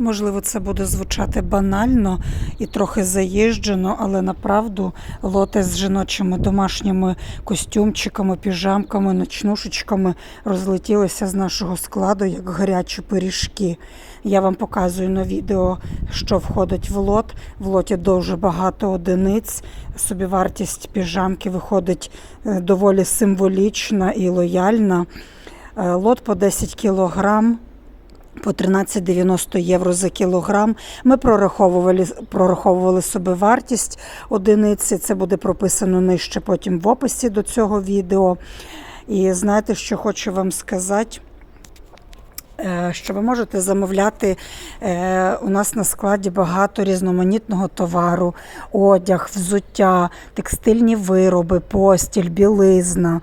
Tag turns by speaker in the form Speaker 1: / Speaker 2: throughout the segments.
Speaker 1: Можливо, це буде звучати банально і трохи заїжджено, але направду лоти з жіночими домашніми костюмчиками, піжамками, ночнушечками розлетілися з нашого складу як гарячі пиріжки. Я вам показую на відео, що входить в лот. В лоті дуже багато одиниць. Собівартість піжамки виходить е, доволі символічна і лояльна. Е, Лот по 10 кілограм по 13,90 євро за кілограм. Ми прораховували, прораховували собі вартість одиниці. Це буде прописано нижче потім в описі до цього відео. І знаєте, що хочу вам сказати? Е, Що ви можете замовляти е, у нас на складі багато різноманітного товару, одяг, взуття, текстильні вироби, постіль, білизна,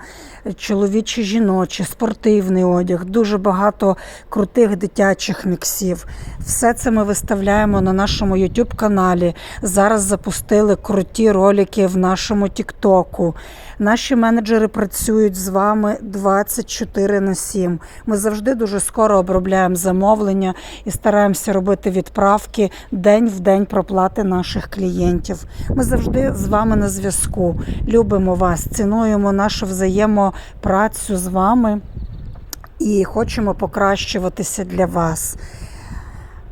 Speaker 1: чоловічі, жіночі, спортивний одяг, дуже багато крутих дитячих міксів. Все це ми виставляємо на нашому YouTube каналі. Зараз запустили круті ролики в нашому Тіктоку. Наші менеджери працюють з вами 24 на 7. Ми завжди дуже скоро обробляємо замовлення і стараємося робити відправки день в день проплати наших клієнтів. Ми завжди з вами на зв'язку. Любимо вас, цінуємо нашу взаємопрацю з вами і хочемо покращуватися для вас.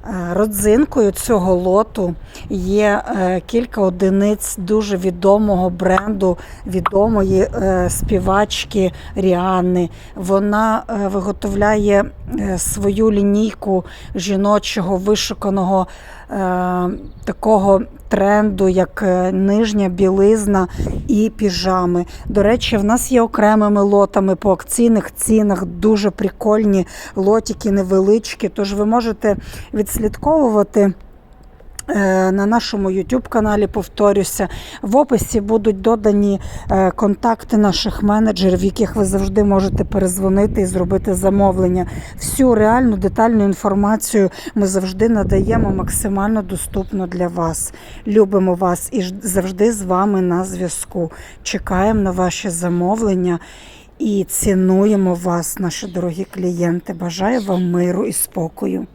Speaker 1: Е, Родзинкою цього лоту є е, кілька одиниць дуже відомого бренду, відомої е, співачки Ріани. Вона виготовляє свою лінійку жіночого вишуканого такого тренду, як е, нижня білизна і піжами. До речі, в нас є окремими лотами по акційних цінах, дуже прикольні лотики невеличкі, тож ви можете відслідковувати. Е, На нашому YouTube каналі повторюся, в описі будуть додані е, контакти наших менеджерів, яких ви завжди можете перезвонити і зробити замовлення. Всю реальну детальну інформацію ми завжди надаємо максимально доступно для вас. Любимо вас і завжди з вами на зв'язку. Чекаємо на ваші замовлення і цінуємо вас, наші дорогі клієнти. Бажаю вам миру і спокою.